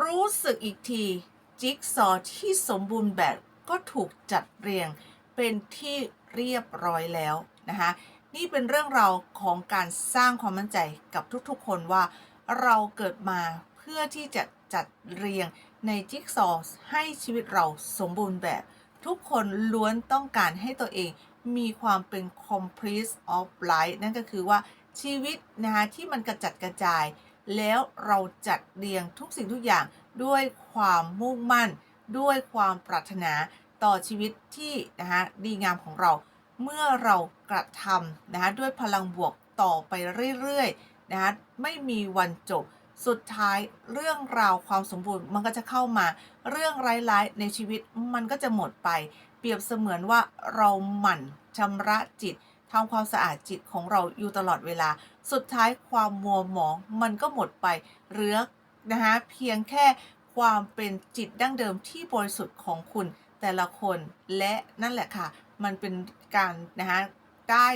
รู้สึกอีกที จิ๊กซอว์ที่สมบูรณ์แบบก็ถูกจัดเรียงเป็นที่เรียบร้อยแล้วนะคะนี่เป็นเรื่องราวของการสร้างความมั่นใจกับทุกๆ คนว่า เราเกิดมาเพื่อที่จะจัดเรียงในจิ๊กซอว์ให้ชีวิตเราสมบูรณ์แบบ ทุกคนล้วนต้องการให้ตัวเองมีความเป็น complete of life นั่นก็คือว่าชีวิตนะคะที่มันกระจัดกระจาย แล้วเราจัดเรียงทุกสิ่งทุกอย่างด้วยความมุ่งมั่น ด้วยความปรารถนาต่อชีวิตที่นะคะดีงามของเรา เมื่อเรากระทำนะคะด้วยพลังบวกต่อไปเรื่อยๆนะคะไม่มีวันจบสุดท้ายเรื่องราวความสมบูรณ์มันก็จะเข้ามา เรื่องร้ายๆในชีวิตมันก็จะหมดไป เปรียบเสมือนว่าเราหมั่นชำระจิต ทำความสะอาดจิตของเราอยู่ตลอดเวลา สุดท้ายความมัวหมองมันก็หมดไปเหลือนะคะเพียงแค่ความเป็นจิตดั้งเดิมที่บริสุทธิ์ของคุณแต่ละคนและนั่นแหละค่ะ มันเป็นการนะคะได้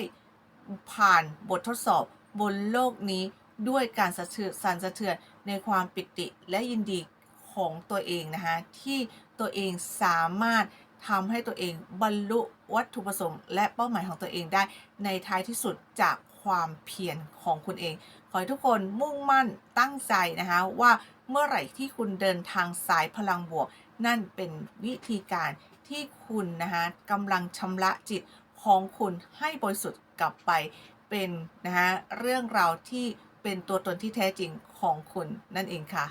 ผ่านบททดสอบบนโลกนี้ด้วยการสะเทือนสั่นสะเทือนในความปิติและยินดีของตัวเองนะคะที่ตัวเองสามารถ ทำให้ตัวเองบรรลุวัตถุประสงค์ และเป้าหมายของตัวเองได้ในท้ายที่สุดจากความเพียรของคุณเอง ขอให้ทุกคนมุ่งมั่นตั้งใจนะคะว่าเมื่อไหร่ที่คุณเดินทางสายพลังบวก นั่นเป็นวิธีการที่คุณนะคะกำลังชำระจิตของคุณให้บริสุทธิ์กลับไปเป็นนะคะเรื่องราวที่เป็นตัวตนที่แท้จริงของคุณนั่นเองค่ะ